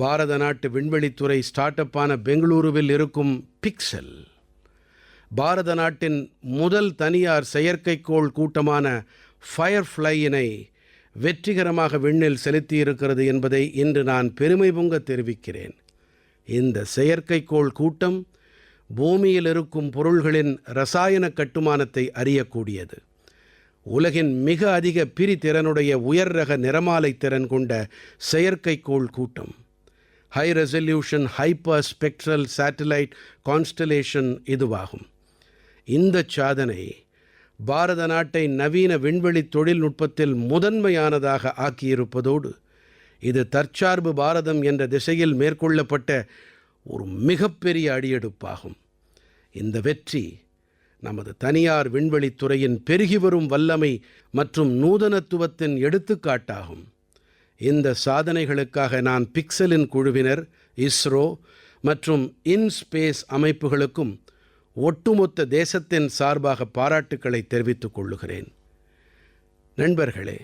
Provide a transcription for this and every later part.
பாரத நாட்டு விண்வெளித்துறை ஸ்டார்ட் அப்பான பெங்களூருவில் இருக்கும் பிக்செல். பாரத நாட்டின் முதல் தனியார் செயற்கைக்கோள் கூட்டமான ஃபயர்ஃப்ளையினை வெற்றிகரமாக விண்ணில் செலுத்தியிருக்கிறது என்பதை இன்று நான் பெருமை பொங்க தெரிவிக்கிறேன். இந்த செயற்கைக்கோள் கூட்டம் பூமியில் இருக்கும் பொருள்களின் ரசாயன கட்டுமானத்தை அறியக்கூடியது. உலகின் மிக அதிக பிரிதிறனுடைய உயர் ரக நிறமாலை திறன் கொண்ட செயற்கைக்கோள் கூட்டம். High resolution hyperspectral satellite constellation இதுவாகும். இந்த சாதனை பாரத நாட்டை நவீன விண்வெளி தொழில்நுட்பத்தில் முதன்மையானதாக ஆக்கியிருப்பதோடு இது தற்சார்பு பாரதம் என்ற திசையில் மேற்கொள்ளப்பட்ட ஒரு மிகப்பெரிய அடியெடுப்பாகும். இந்த வெற்றி நமது தனியார் விண்வெளித்துறையின் பெருகி வரும் வல்லமை மற்றும் நூதனத்துவத்தின் எடுத்துக்காட்டாகும். இந்த சாதனைகளுக்காக நான் பிக்சலின் குழுவினர் இஸ்ரோ மற்றும் இன்ஸ்பேஸ் அமைப்புகளுக்கும் ஒட்டுமொத்த தேசத்தின் சார்பாக பாராட்டுக்களை தெரிவித்துக் கொள்ளுகிறேன். நண்பர்களே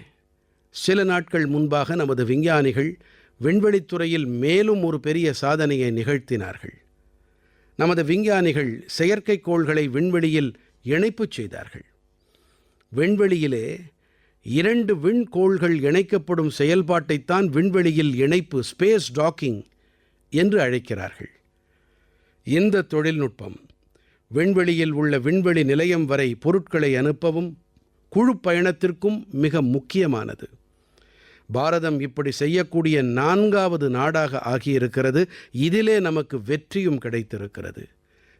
சில நாட்கள் முன்பாக நமது விஞ்ஞானிகள் விண்வெளித்துறையில் மேலும் ஒரு பெரிய சாதனையை நிகழ்த்தினார்கள். நமது விஞ்ஞானிகள் செயற்கைக்கோள்களை விண்வெளியில் இணைப்புச் செய்தார்கள். விண்வெளியிலே இரண்டு விண்கோள்கள் இணைக்கப்படும் செயல்பாட்டைத்தான் விண்வெளியில் இணைப்பு ஸ்பேஸ் டாக்கிங் என்று அழைக்கிறார்கள். இந்த தொழில்நுட்பம் விண்வெளியில் உள்ள விண்வெளி நிலையம் வரை பொருட்களை அனுப்பவும் குழு பயணத்திற்கும் மிக முக்கியமானது. பாரதம் இப்படி செய்யக்கூடிய நான்காவது நாடாக ஆகியிருக்கிறது. இதிலே நமக்கு வெற்றியும் கிடைத்திருக்கிறது.